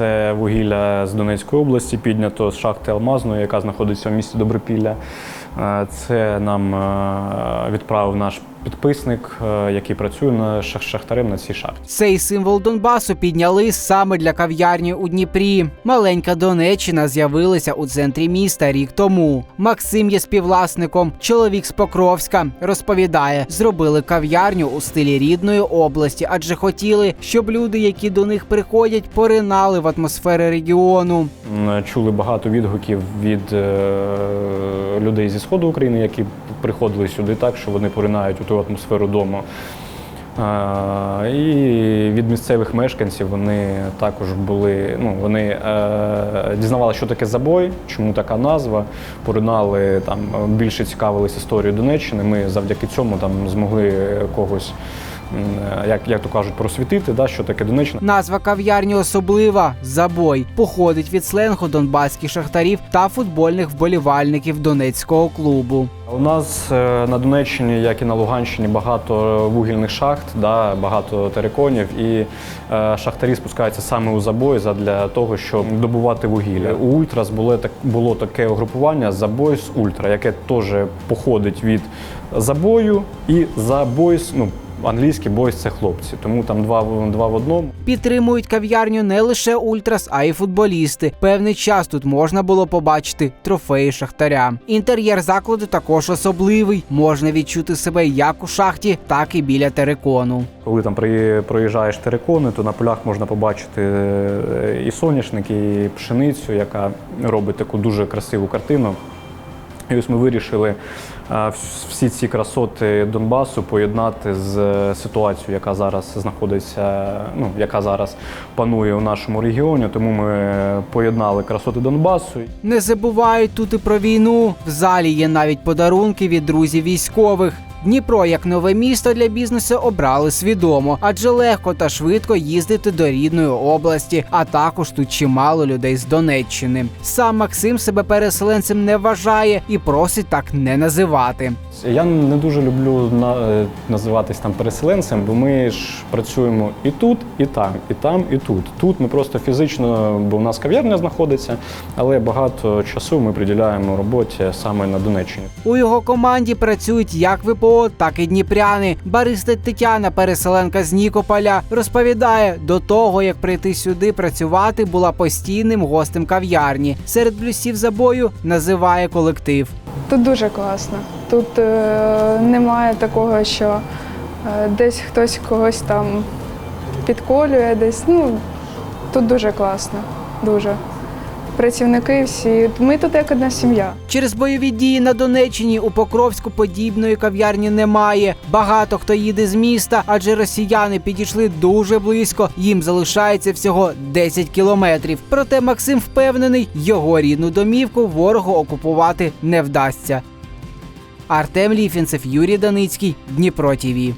Це вугілля з Донецької області, піднято з шахти Алмазної, яка знаходиться в місті Добропілля. Е, Це нам е, відправив наш підписник, е, який працює на шах- шахтарем на цій шахті. Цей символ Донбасу підняли саме для кав'ярні у Дніпрі. Маленька Донеччина з'явилася у центрі міста рік тому. Максим є співвласником. Чоловік з Покровська розповідає, зробили кав'ярню у стилі рідної області, адже хотіли, щоб люди, які до них приходять, поринали в атмосфери регіону. Чули багато відгуків від людей зі сходу України, які приходили сюди так, що вони поринають у ту атмосферу дому. І від місцевих мешканців вони також були. Ну вони е, дізнавалися, що таке забой, чому така назва. Поринали там більше цікавились історією Донеччини. Ми завдяки цьому там змогли когось, як, як то кажуть, просвітити, да, що таке Донеччина. Назва кав'ярні особлива забой походить від сленгу донбаських шахтарів та футбольних вболівальників донецького клубу. У нас е, на Донеччині, як і на Луганщині, багато вугільних шахт, да, багато териконів, і е, шахтарі спускаються саме у забой для того, щоб добувати вугілля. У Ультрас було, так, було таке угрупування забой з Ультра, яке теж походить від забою і забойс, ну, англійський бойс це хлопці, тому там два, два в одному. Підтримують кав'ярню не лише ультрас, а й футболісти. Певний час тут можна було побачити трофеї шахтаря. Інтер'єр закладу також особливий. Можна відчути себе як у шахті, так і біля терикону. Коли там проїжджаєш терикони, то на полях можна побачити е, і соняшник, і пшеницю, яка робить таку дуже красиву картину. І ось ми вирішили е, всі ці красоти Донбасу поєднати з е, ситуацією, яка зараз знаходиться, ну яка зараз панує у нашому регіоні. Тому ми поєднали красоти Донбасу. Не забувають тут і про війну. В залі є навіть подарунки від друзів військових. Дніпро як нове місто для бізнесу обрали свідомо, адже легко та швидко їздити до рідної області. А також тут чимало людей з Донеччини. Сам Максим себе переселенцем не вважає і просить так не називати. Я не дуже люблю на, е, називатись там переселенцем, бо ми ж працюємо і тут, і там, і там, і тут. Тут ми просто фізично, бо в нас кав'ярня знаходиться, але багато часу ми приділяємо роботі саме на Донеччині. У його команді працюють як ВПО, так і дніпряни. Бариста Тетяна, переселенка з Нікополя, розповідає, до того як прийти сюди працювати, була постійним гостем кав'ярні. Серед плюсів забою називає колектив. Тут дуже класно. Тут е, немає такого, що е, десь хтось когось там підколює, десь. Ну, тут дуже класно. Дуже. Працівники всі. Ми тут як одна сім'я. Через бойові дії на Донеччині у Покровську подібної кав'ярні немає. Багато хто їде з міста, адже росіяни підійшли дуже близько. Їм залишається всього 10 кілометрів. Проте Максим впевнений, його рідну домівку ворогу окупувати не вдасться. Артем Ліфінцев, Юрій Даницький, Дніпро ТІВІ.